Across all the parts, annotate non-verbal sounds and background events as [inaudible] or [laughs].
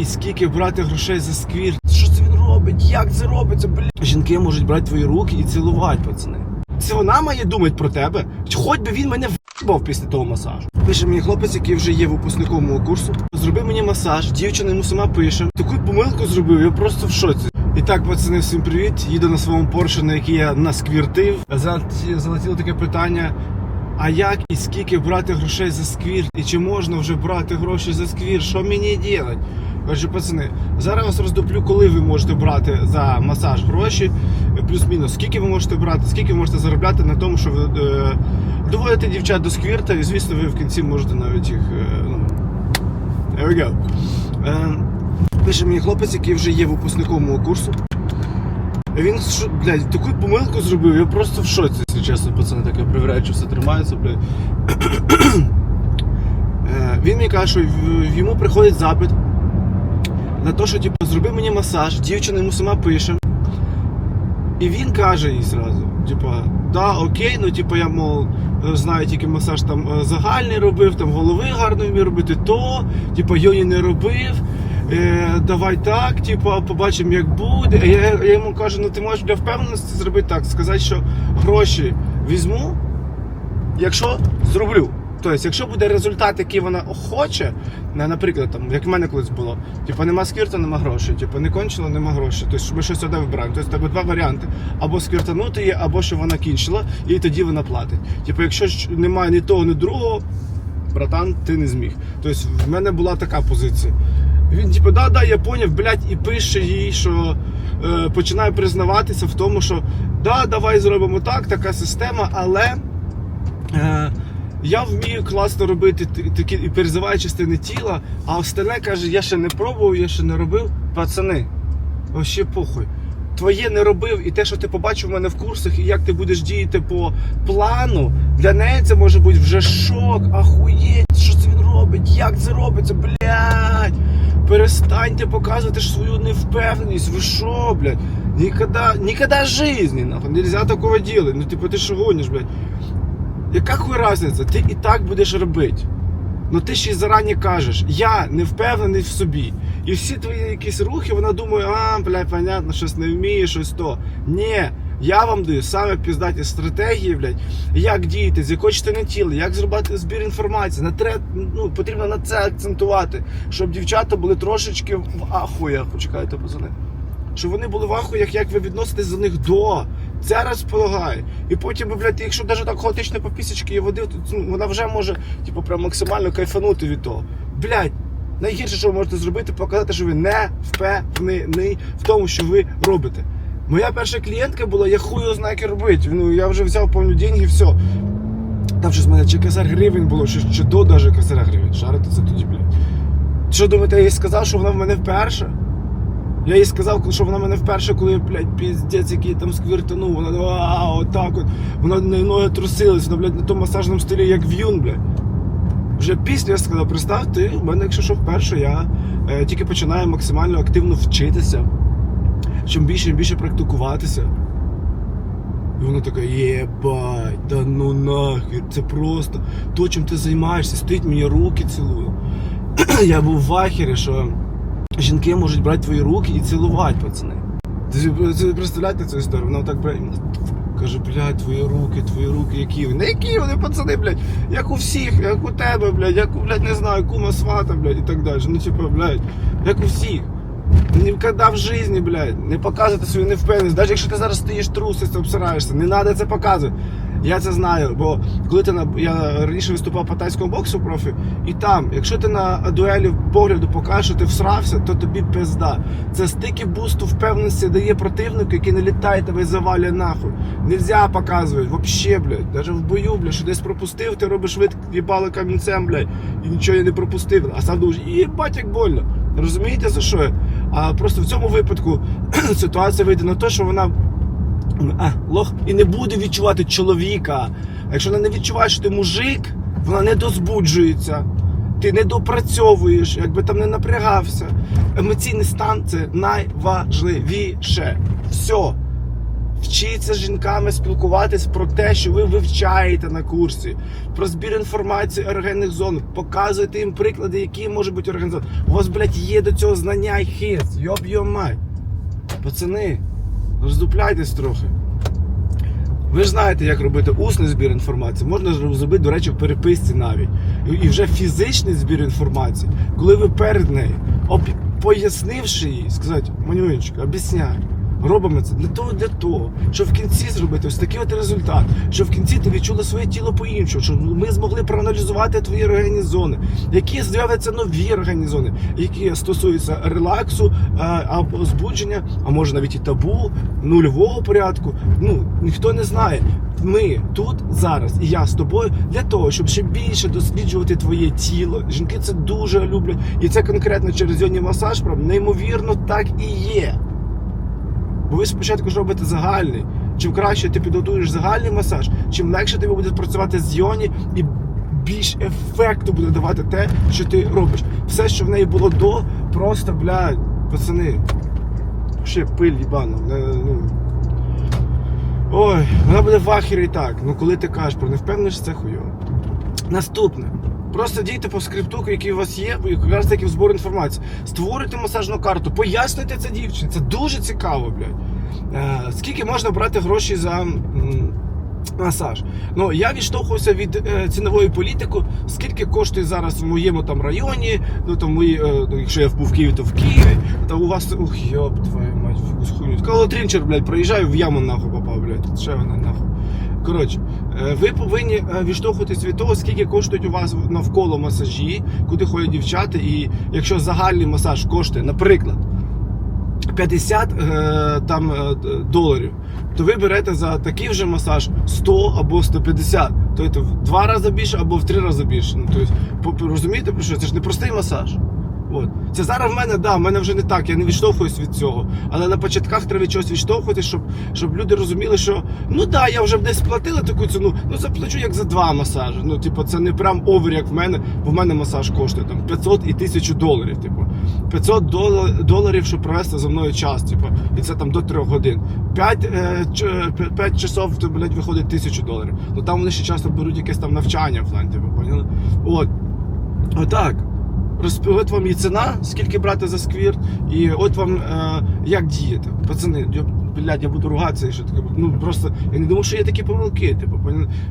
і скільки брати грошей за сквір? Що це він робить? Як це робиться? Блін. Жінки можуть брати твої руки і цілувати, пацани. Це вона має думати про тебе. Хоч би він мене в'їбав після того масажу. Пише мені хлопець, який вже є випускником мого курсу. Зроби мені масаж, дівчина йому сама пише. Таку помилку зробив, я просто в шоці. І так, пацани, всім привіт. Їду на своєму Порше, на який я насквіртив. Залеті- Залетіло таке питання. А як і скільки брати грошей за сквір? І чи можна вже брати гроші за сквір? Що мені робити? Отже, пацани, зараз вас роздоплю, коли ви можете брати за масаж гроші, плюс-мінус, скільки ви можете брати, скільки ви можете заробляти на тому, що ви е, доводите дівчат до сквірта, і звісно, ви в кінці можете навіть їх. Е, ну, there we go. Е, пише мені хлопець, який вже є випускником мого курсу. Він що, блядь, таку помилку зробив, я просто в шоці, якщо чесно, пацани, таке перевіряють, що все тримається, блядь. [clears throat] Е, Він мені каже, що йому приходить запит на те, що типу, зроби мені масаж, дівчина йому сама пише. І він каже їй зразу, типа, да, окей, ну типу, я мов знаю тільки масаж там е, загальний робив, там голови гарно вмів робити, то, типу, йоні не робив. Е, давай так, типу, побачимо, як буде. Я, я йому кажу, ну ти можеш для впевненості зробити так, сказати, що гроші візьму, якщо зроблю. Тобто, якщо буде результат, який вона хоче, наприклад, там, як в мене колись було, типу, нема сквірта, нема грошей, типу, не кончила, нема грошей. Тобто ми щось одне вибираємо. Тобто тебе два варіанти. Або сквіртанути її, або що вона кінчила, і тоді вона платить. Типу, якщо немає ні того, ні другого, братан, ти не зміг. Тобто в мене була така позиція. Він, типу, да, да, я поняв, блядь, і пише їй, що е, починає признаватися в тому, що да, давай зробимо так, така система, але. Е, я вмію класно робити такі і перезиваю частини тіла, а остальне каже, я ще не пробував, я ще не робив. Пацани, вообще похуй. Твоє не робив, і те, що ти побачив в мене в курсах, і як ти будеш діяти по плану, для неї це може бути вже шок, ахуєть, що це він робить, як це робиться, блядь. Перестаньте показувати свою невпевненість. Ви що, блядь? Ніколи, ніколи в жизни, нахуй. Нельзя такого делать. Ну, типу, ти що гониш, блядь? Яка хуй разниця? Ти і так будеш робити. Ну ти ще й зарані кажеш, я не впевнений в собі. І всі твої якісь рухи, вона думає, а, бля, понятно, щось не вміє, щось то. Ні, я вам даю саме піздаті стратегії, блядь, як діяти, з якої частини тіла, як зробити збір інформації. На тре, ну, потрібно на це акцентувати, щоб дівчата були трошечки в ахуях. Почекайте, пацани. Щоб вони були в ахуях, як ви відноситесь до них до. Це розполагає. І потім, ви, блядь, якщо навіть так хаотично по пісічки її водив, то ну, вона вже може, типу, прям максимально кайфанути від того. Блядь, найгірше, що ви можете зробити, показати, що ви не впевнений в тому, що ви робите. Моя перша клієнтка була, я хую як робити. Ну, я вже взяв повні деньги, все. Там щось в мене чи косарь гривень було, чи, чи до даже косаря гривень. Шарити це тоді, блядь. Що думаєте, я їй сказав, що вона в мене вперше? Я їй сказав, що вона мене вперше, коли, блядь, піздець, який там сквіртанув, вона а, отак от. Вона не ноги трусились, вона, блядь, на тому масажному стилі, як в'юн, блядь. Вже після я сказав, представ, ти в мене, якщо що вперше, я е, тільки починаю максимально активно вчитися, чим більше і більше практикуватися. І вона така, єбать, да ну нахер, це просто то, чим ти займаєшся, стоїть мені руки цілує. [clears throat] я був в ахері, що жінки можуть брати твої руки і цілувати, пацани. Ти представляєте цю історію? Вона так брать, каже, блядь, твої руки, твої руки, які вони? Не які вони, пацани, блядь, як у всіх, як у тебе, блядь, як у, блядь, не знаю, кума свата, блядь, і так далі. Ну, типу, блядь, як у всіх. Ніколи в житті, блядь, не показувати свою невпевненість. Навіть якщо ти зараз стоїш трусишся, обсираєшся, не треба це показувати. Я це знаю, бо коли ти на я раніше виступав по тайському боксу профі, і там, якщо ти на дуелі погляду покажеш, що ти всрався, то тобі пизда. Це стільки бусту впевненості дає противнику, який не літає тебе і завалює нахуй. Нельзя показувати, вообще, блядь. Даже в бою, блядь, що десь пропустив, ти робиш вид їбало камінцем, блядь, і нічого я не пропустив. А сам думаєш, їбать, як больно. Розумієте за що? я? А просто в цьому випадку [clears throat] ситуація вийде на те, що вона а, лох і не буде відчувати чоловіка. А якщо вона не відчуває, що ти мужик, вона не дозбуджується. Ти не допрацьовуєш, якби там не напрягався. Емоційний стан це найважливіше. Все. Вчіться з жінками спілкуватись про те, що ви вивчаєте на курсі, про збір інформації ерогенних зон. Показуйте їм приклади, які можуть бути зони. У вас, блядь, є до цього знання і хист. Йоб йо май. Пацани, роздупляйтесь трохи. Ви ж знаєте, як робити усний збір інформації. Можна зробити, до речі, в переписці навіть. І- вже фізичний збір інформації, коли ви перед нею, пояснивши їй, сказати, Манюнечка, об'ясняй. Робимо це для того, для того, щоб в кінці зробити ось такий от результат, щоб в кінці ти відчула своє тіло по-іншому, щоб ми змогли проаналізувати твої органі зони, які з'являться нові органі зони, які стосуються релаксу, або збудження, а може навіть і табу, нульового порядку. Ну ніхто не знає. Ми тут зараз, і я з тобою для того, щоб ще більше досліджувати твоє тіло. Жінки це дуже люблять, і це конкретно через йоні масаж, правда, неймовірно так і є. Бо ви спочатку ж робите загальний. Чим краще ти підготуєш загальний масаж, чим легше тобі буде працювати з йоні і більш ефекту буде давати те, що ти робиш. Все, що в неї було до, просто, блядь, пацани. Ще пиль їбана. Ну. Ой, вона буде в ахері і так. Ну коли ти кажеш про невпевненість, це хуйово. Наступне. Просто дійте по скрипту, який у вас є, якраз таки в збор інформації. Створюйте масажну карту, пояснюйте це дівчині. Це дуже цікаво, блядь. Е, скільки можна брати гроші за масаж? Ну, я відштовхувався від е, цінової політики, скільки коштує зараз в моєму там районі, ну там мої, е, ну, якщо я був в Києві, то в Києві. Та у вас, ух, йоп, твою мать, якусь хуйню. Кало Трінчер, блядь, проїжджаю, в яму нахуй попав, блядь. Ще вона нахуй. Коротше, ви повинні е, відштовхуватись від того, скільки коштують у вас навколо масажі, куди ходять дівчата, і якщо загальний масаж коштує, наприклад, 50 е, там е, доларів, то ви берете за такий вже масаж 100 або 150. Тобто в два рази більше або в три рази більше. Ну, тобто, розумієте, про що? Це ж не простий масаж. От. Це зараз в мене, да, в мене вже не так, я не відштовхуюсь від цього. Але на початках треба від чогось відштовхуватись, щоб, щоб люди розуміли, що ну да, я вже десь платила таку ціну, ну заплачу як за два масажі. Ну, типу, це не прям овер, як в мене, бо в мене масаж коштує там 500 і 1000 доларів. Типу. 500 дола- доларів, щоб провести за мною час, типу, і це там до 3 годин. 5, е, ч- 5 часов, то, блядь, виходить 1000 доларів. Ну там вони ще часто беруть якесь там навчання в типу, поняли? От. Отак. От вам і ціна, скільки брати за сквірт, і от вам е, як діяти. Пацани, я, блядь, я буду ругатися, що таке. Ну просто я не думав, що є такі помилки. Типу,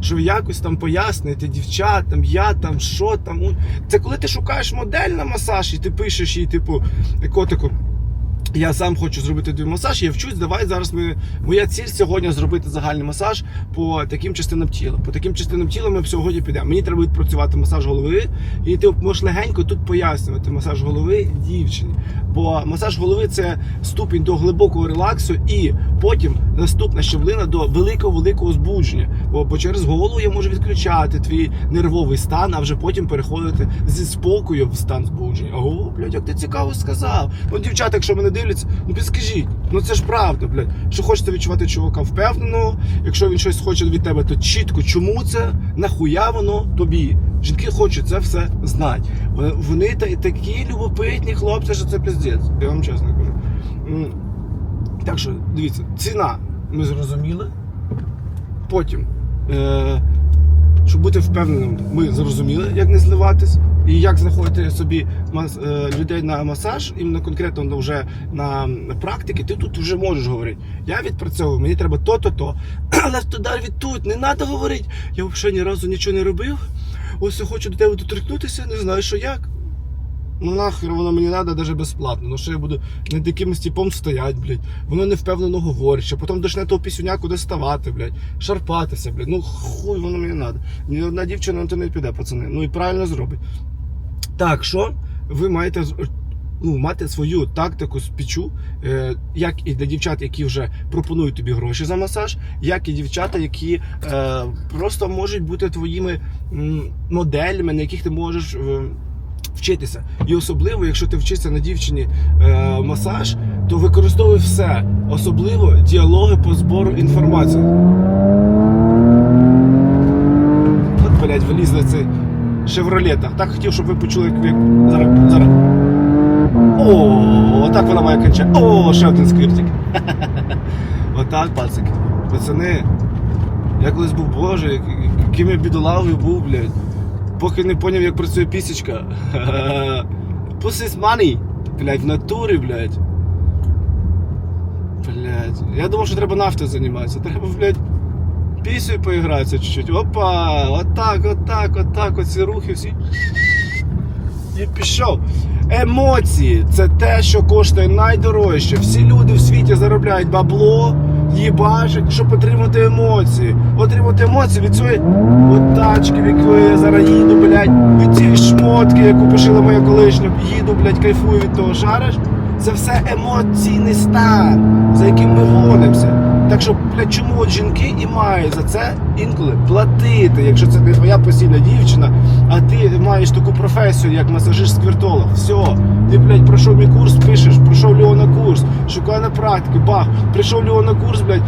що якось там пояснити, дівчатам, я там, що там. Це коли ти шукаєш модель на масаж, і ти пишеш їй, типу, котику. Я сам хочу зробити тобі масаж, я вчусь. Давай зараз ми. Моя ціль сьогодні зробити загальний масаж по таким частинам тіла. По таким частинам тіла ми сьогодні підемо. Мені треба відпрацювати масаж голови, і ти можеш легенько тут пояснювати масаж голови дівчині. Бо масаж голови це ступінь до глибокого релаксу, і потім наступна щеблина до великого великого збудження. Бо, бо через голову я можу відключати твій нервовий стан, а вже потім переходити зі спокою в стан збудження. О, блядь, як ти цікаво сказав. Ну, дівчата, якщо мене дивляться, ну підскажіть, ну це ж правда, блядь. Що хочете відчувати чувака впевненого, якщо він щось хоче від тебе, то чітко чому це, нахуя воно тобі. Жінки хочуть це все знати. Вони- Вони та- такі любопитні хлопці, що це піздець. Я вам чесно кажу. Так що, дивіться, ціна ми зрозуміли. Потім, е, щоб бути впевненим, ми зрозуміли, як не зливатись і як знаходити собі мас, е, людей на масаж, іменно конкретно ну, вже на практики, ти тут вже можеш говорити. Я відпрацьовую, мені треба то-то, то. [clears throat] Але від тут не треба говорити. Я взагалі ні разу нічого не робив. Ось я хочу до тебе доторкнутися, не знаю, що як. Ну нахер воно мені треба навіть безплатно. Ну що я буду над якимось типом стоять, блядь. Воно не впевнено говорить, що потім почне того пісюняку доставати, блядь, шарпатися, блядь. Ну хуй воно мені треба. Ні одна дівчина на то не піде, пацани. Ну і правильно зробить. Так що ви маєте ну, мати свою тактику спічу, е, як і для дівчат, які вже пропонують тобі гроші за масаж, як і дівчата, які е, просто можуть бути твоїми м, моделями, на яких ти можеш. е, Вчитися. І особливо, якщо ти вчишся на дівчині е, масаж, то використовуй все, особливо діалоги по збору інформації. От, блядь, вилізли цей шевролета. Так хотів, щоб ви почули, як як- зараз. зараз. О, отак вона має кончати. О, ще один скриптик. [laughs] От так, пацики. Пацани, я колись був боже, як- яким я бідолагою був, блядь. Поки не поняв, як працює пісічка. [laughs] Pussy is money. Блядь, в натурі, блядь. Блядь. Я думав, що треба нафтою займатися. Треба, блядь, пісею поігратися чуть-чуть. Опа! Отак, отак, отак, оці рухи всі. І пішов. Емоції це те, що коштує найдорожче. Всі люди в світі заробляють бабло, їбачать, щоб отримати емоції. Отримати емоції від цієї от тачки, в яку я зараз їду, блядь, від цієї шмотки, яку пошила моя колишня, їду, блядь, кайфую від того, шариш. Це все емоційний стан, за яким ми гонимося. Так що, блядь, чому от жінки і мають за це інколи платити, якщо це не твоя постійна дівчина, а ти маєш таку професію, як масажист сквертолог. Все, ти, блядь, пройшов мій курс, пишеш, пройшов Леона курс, шукай на практику, бах, прийшов Леона курс, блядь.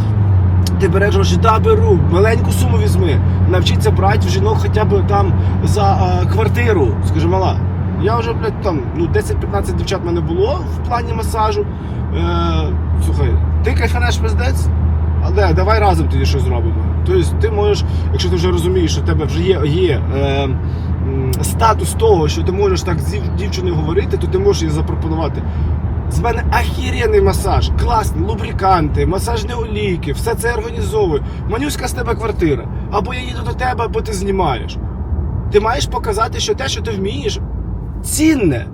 Ти береш гроші, да, беру, маленьку суму візьми. Навчіться брати в жінок хоча б там за а, квартиру. Скажи, мала. Я вже, блядь, там ну, 10-15 дівчат в мене було в плані масажу. Е, слухай, ти кайфанеш пиздець? Але давай разом тоді щось зробимо. Тобто ти можеш, якщо ти вже розумієш, що в тебе вже є, є е, статус того, що ти можеш так з дівчиною говорити, то ти можеш їй запропонувати. З мене ахіренний масаж, класні лубриканти, масажні олійки, все це організовую. Манюська з тебе квартира. Або я їду до тебе, або ти знімаєш. Ти маєш показати, що те, що ти вмієш, цінне.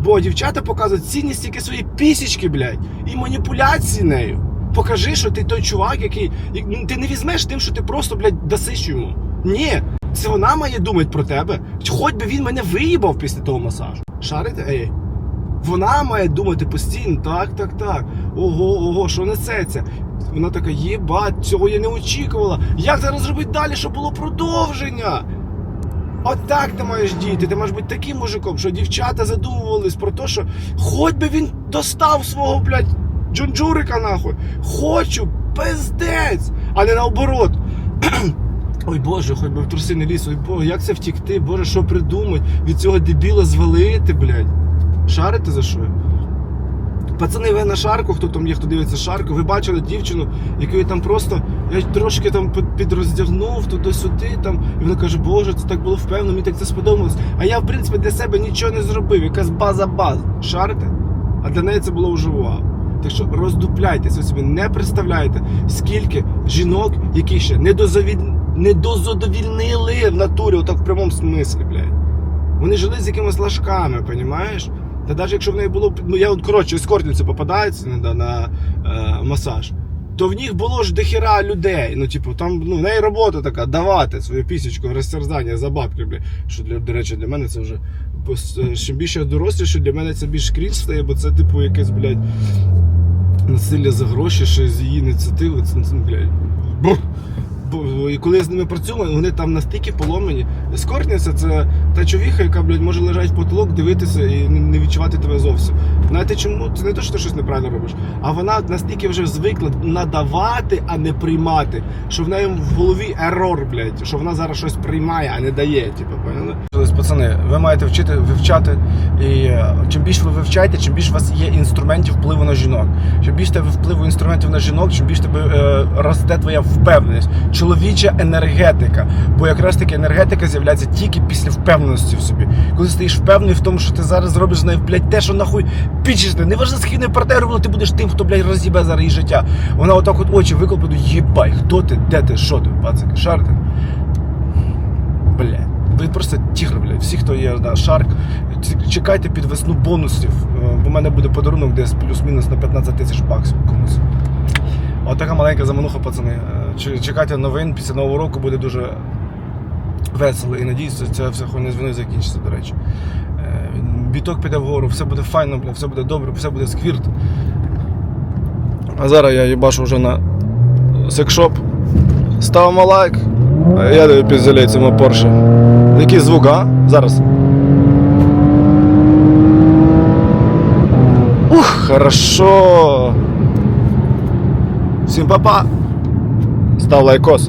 Бо дівчата показують цінність тільки свої пісічки, блядь, і маніпуляції нею. Покажи, що ти той чувак, який. ну, Ти не візьмеш тим, що ти просто, блядь, дасиш йому. Ні, це вона має думати про тебе. Хоч би він мене виїбав після того масажу. Шарите? Ей. Вона має думати постійно, так, так, так. Ого, ого, що несеться. Вона така, єбать, цього я не очікувала. Як зараз зробити далі, щоб було продовження? Отак ти маєш діяти. Ти маєш бути таким мужиком, що дівчата задумувались про те, що хоч би він достав свого, блядь, джунджурика нахуй. Хочу, пиздець, а не наоборот. [clears throat] Ой Боже, хоч би в труси не ліз, ой Боже, як це втікти, Боже, що придумать, від цього дебіла звалити, блядь. Шарите за що? Пацани, ви на шарку, хто там є, хто дивиться шарку, ви бачили дівчину, яку там просто я трошки там під- підроздягнув туди-сюди, там, і вона каже, Боже, це так було впевнено, мені так це сподобалось. А я, в принципі, для себе нічого не зробив, якась база баз. Шарите? А для неї це було вже вау. Так що роздупляйтесь, ви собі не представляєте, скільки жінок, які ще не, не дозадовільнили в натурі, отак в прямому смислі, блядь. Вони жили з якимись лажками, понімаєш? Та навіть якщо в неї було. Ну я от коротше, ескортниці попадається на, на е, масаж, то в них було ж дохіра людей. Ну, типу, там ну, в неї робота така, давати свою пісічку, розтерзання за бабки, бля. Що для, до речі, для мене це вже е, чим більше я доросліше, для мене це більш крінж стає, бо це, типу, якесь, блядь, насилля за гроші, ще з її ініціативи. Це блядь. І коли я з ними працюю, вони там настільки поломані. Ескортниця це та човіха, яка, блядь, може лежати в потолок, дивитися і не- відчувати тебе зовсім. Знаєте чому? Це не те, що ти щось неправильно робиш, а вона настільки вже звикла надавати, а не приймати. Що в неї в голові ерор, блядь, що вона зараз щось приймає, а не дає. Типу, поняли? Пацани, ви маєте вчити вивчати. І е, чим більше ви вивчаєте, чим більше у вас є інструментів впливу на жінок. Чим більше тебе впливу інструментів на жінок, чим більше тебе е, росте твоя впевненість. Чоловіча енергетика. Бо якраз таки енергетика з'являється тільки після впевненості в собі. Коли стаєш впевнений в тому, що ти зараз зробиш блядь, те, що нахуй пічешне. Не важливо, з яким партнером, але ти будеш тим, хто, блядь, роз'їбе зараз її життя. Вона отак от очі виклопить, їбай, хто ти, де ти, що ти, пацики, шарти. Блядь. Ви просто тігр, блядь. Всі, хто є на шарк, чекайте під весну бонусів, е, бо в мене буде подарунок десь плюс-мінус на 15 тисяч баксів комусь. Отака маленька замануха, пацани. Ч- Чекайте новин після нового року буде дуже весело. І надіюся, ця вся хуйня з війною закінчиться, до речі. Е, Біток піде вгору, все буде файно, все буде добре, все буде сквірт. А зараз я їбашу вже на секшоп. Ставимо лайк. А Я даю піздалей цьому Порше. Який звук, а? Зараз. Ух, хорошо. Всім па-па. Став лайкос.